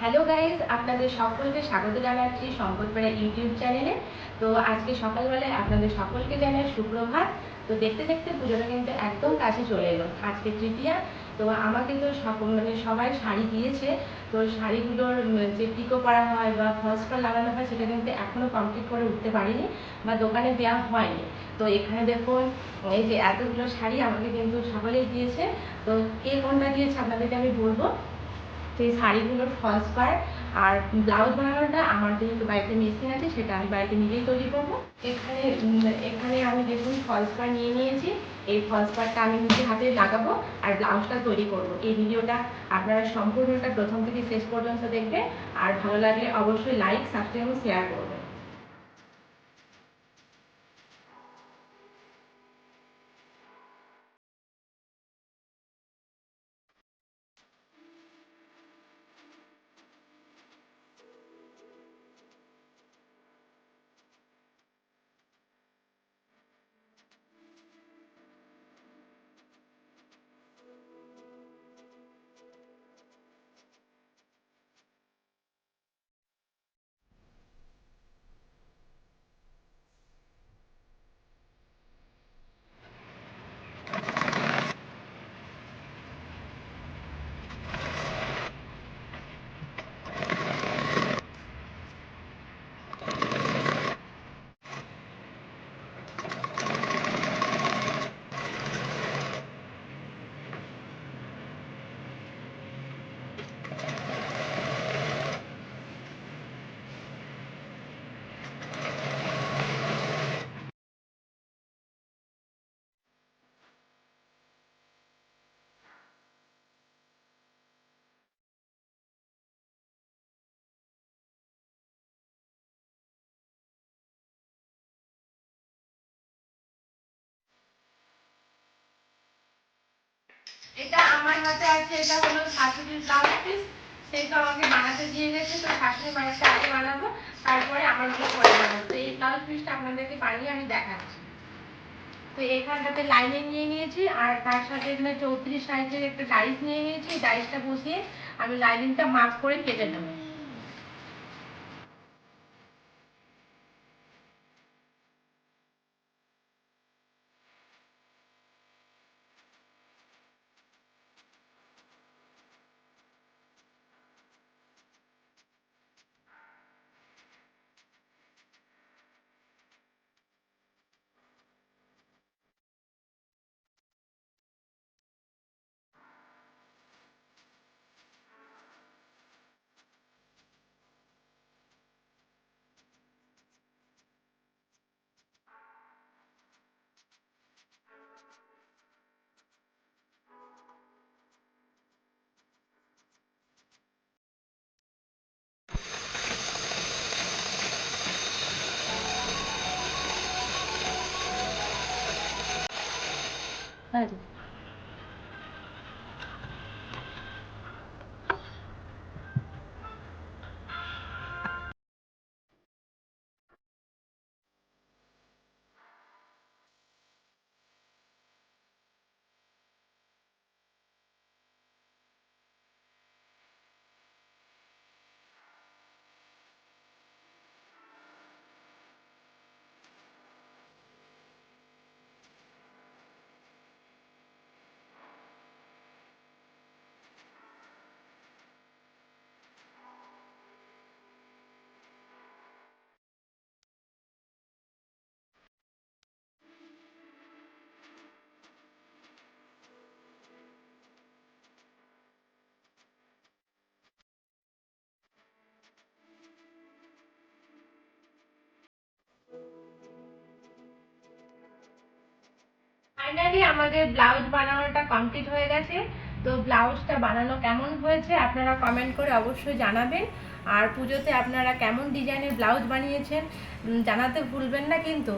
Hello guys আপনাদের সকলকে স্বাগত জানাচ্ছি সম্পদপাড়া ইউটিউব চ্যানেলে। তো আজকে সকালবেলায় আপনাদের সকলকে জানাই সুপ্রভাত। তো দেখতে দেখতে পুজোটা কিন্তু একদম কাছে চলে এলো, আজকে তৃতীয়া। তো আমাকে তো সকল মানে সবাই শাড়ি দিয়েছে। তো শাড়িগুলোর যে পিকো করা হয় বা ফলস পার লাগানো হয় সেটা কিন্তু এখনও কমপ্লিট করে উঠতে পারিনি বা দোকানে দেওয়া হয়নি। তো এখানে দেখুন, এই যে এতগুলো শাড়ি আমাকে কিন্তু সকলেই দিয়েছে। তো কে কোনটা দিয়েছে আপনাদেরকে আমি বলব? এই শাড়িগুলোর ফলস পার আর ব্লাউজ বানানোটা আমার যেহেতু বাড়িতে মেশিন আছে, সেটা আমি বাড়িতে নিজেই তৈরি করব। এখানে এখানে আমি দেখুন ফলস পার নিয়ে নিয়েছি। এই ফলস পারটা আমি নিজে হাতে লাগাবো আর ব্লাউজটা তৈরি করব। এই ভিডিওটা আপনারা সম্পূর্ণটা প্রথম থেকে শেষ পর্যন্ত দেখবেন। আর ভালো লাগলে অবশ্যই লাইক সাবস্ক্রাইব শেয়ার করবেন। আমার হাতে আছে, এটা হলো শাশুড়ির ব্লাউজ পিস সেই তো আমাকে বানাতে দিয়ে গেছে, তো শাশুড়ি মায়েরটা আগে বানাবো, তারপরে আমারগুলো পরে বানাবো। তো এই ব্লাউজ পিসটা আপনাদেরকে বানিয়ে আমি দেখাচ্ছি। তো এখানটাতে লাইনিং নিয়ে নিয়েছি, আর তার সাথে এখানে চৌত্রিশ সাইজের একটা ডাইস নিয়ে নিয়েছি। ডাইসটা বসিয়ে আমি লাইনিংটা মাপ করে কেটে নেব। は。ফাইনালি আমাদের ব্লাউজ বানানোটা কমপ্লিট হয়ে গেছে। তো ব্লাউজটা বানানো কেমন হয়েছে আপনারা কমেন্ট করে অবশ্যই জানাবেন। আর পুজোতে আপনারা কেমন ডিজাইনের ব্লাউজ বানিয়েছেন জানাতে ভুলবেন না কিন্তু।